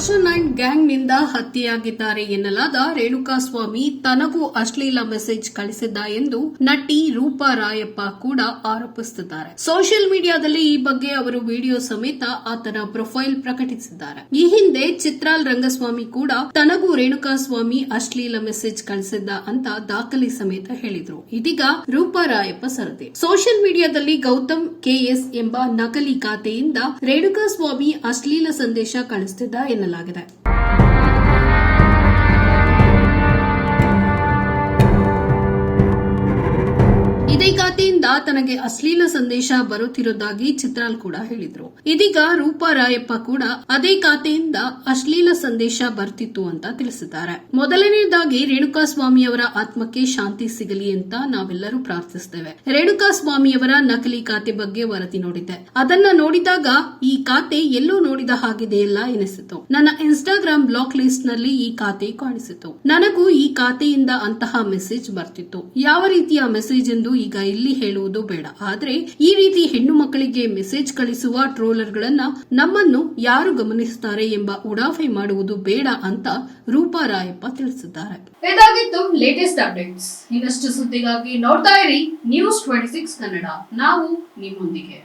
Darshan and ಗ್ಯಾಂಗ್ನಿಂದ ಹತ್ಯೆಯಾಗಿದ್ದಾರೆ ಎನ್ನಲಾದ ರೇಣುಕಾಸ್ವಾಮಿ ತನಗೂ ಅಶ್ಲೀಲ ಮೆಸೇಜ್ ಕಳಿಸಿದ್ದ ಎಂದು ನಟಿ ರೂಪಾ ರಾಯಪ್ಪ ಕೂಡ ಆರೋಪಿಸುತ್ತಿದ್ದಾರೆ. ಸೋಷಿಯಲ್ ಮೀಡಿಯಾದಲ್ಲಿ ಈ ಬಗ್ಗೆ ಅವರು ವಿಡಿಯೋ ಸಮೇತ ಆತನ ಪ್ರೊಫೈಲ್ ಪ್ರಕಟಿಸಿದ್ದಾರೆ. ಈ ಹಿಂದೆ ಚಿತ್ರಾಲ್ ರಂಗಸ್ವಾಮಿ ಕೂಡ ತನಗೂ ರೇಣುಕಾಸ್ವಾಮಿ ಅಶ್ಲೀಲ ಮೆಸೇಜ್ ಕಳಿಸಿದ್ದ ಅಂತ ದಾಖಲೆ ಸಮೇತ ಹೇಳಿದ್ರು. ಇದೀಗ ರೂಪಾ ರಾಯಪ್ಪ ಸರದಿ. ಸೋಷಿಯಲ್ ಮೀಡಿಯಾದಲ್ಲಿ ಗೌತಮ್ ಕೆಎಸ್ ಎಂಬ ನಕಲಿ ಖಾತೆಯಿಂದ ರೇಣುಕಾಸ್ವಾಮಿ ಅಶ್ಲೀಲ ಸಂದೇಶ ಕಳಿಸುತ್ತಿದ್ದ ಎನ್ನಲಾಗಿದೆ. நல்லா இருக்குது ಖಾತೆಯಿಂದ ತನಗೆ ಅಶ್ಲೀಲ ಸಂದೇಶ ಬರುತ್ತಿರುವುದಾಗಿ ಚಿತ್ರಾಲ್ ಕೂಡ ಹೇಳಿದ್ರು. ಇದೀಗ ರೂಪಾ ರಾಯಪ್ಪ ಕೂಡ ಅದೇ ಖಾತೆಯಿಂದ ಅಶ್ಲೀಲ ಸಂದೇಶ ಬರ್ತಿತ್ತು ಅಂತ ತಿಳಿಸಿದ್ದಾರೆ. ಮೊದಲನೆಯದಾಗಿ ರೇಣುಕಾಸ್ವಾಮಿಯವರ ಆತ್ಮಕ್ಕೆ ಶಾಂತಿ ಸಿಗಲಿ ಅಂತ ನಾವೆಲ್ಲರೂ ಪ್ರಾರ್ಥಿಸುತ್ತೇವೆ ರೇಣುಕಾಸ್ವಾಮಿಯವರ ನಕಲಿ ಖಾತೆ ಬಗ್ಗೆ ವರದಿ ನೋಡಿದ್ದೆ. ಅದನ್ನ ನೋಡಿದಾಗ ಈ ಖಾತೆ ಎಲ್ಲೂ ನೋಡಿದ ಹಾಗಿದೆಯಲ್ಲ ಎನಿಸಿತು. ನನ್ನ ಇನ್ಸ್ಟಾಗ್ರಾಮ್ ಬ್ಲಾಕ್ ಲಿಸ್ಟ್ನಲ್ಲಿ ಈ ಖಾತೆ ಕಾಣಿಸಿತು. ನನಗೂ ಈ ಖಾತೆಯಿಂದ ಅಂತಹ ಮೆಸೇಜ್ ಬರ್ತಿತ್ತು. ಯಾವ ರೀತಿಯ ಮೆಸೇಜ್ ಎಂದು ಈಗ ಇಲ್ಲಿ ಹೇಳುವುದು ಬೇಡ. ಆದ್ರೆ ಈ ರೀತಿ ಹೆಣ್ಣು ಮಕ್ಕಳಿಗೆ ಮೆಸೇಜ್ ಕಳಿಸುವ ಟ್ರೋಲರ್ಗಳನ್ನ ನಮ್ಮನ್ನು ಯಾರು ಗಮನಿಸುತ್ತಾರೆ ಎಂಬ ಉಡಾಫೆ ಮಾಡುವುದು ಬೇಡ ಅಂತ ರೂಪಾ ರಾಯಪ್ಪ ತಿಳಿಸಿದ್ದಾರೆ. ಇದಾಗಿತ್ತು ಲೇಟೆಸ್ಟ್ ಅಪ್ಡೇಟ್ಸ್ ಇನ್ನಷ್ಟು ಸುದ್ದಿಗಾಗಿ ನೋಡ್ತಾ ಇರಿ ನ್ಯೂಸ್ ಟ್ವೆಂಟಿ ಸಿಕ್ಸ್ ಕನ್ನಡ. ನಾವು ನಿಮ್ಮೊಂದಿಗೆ.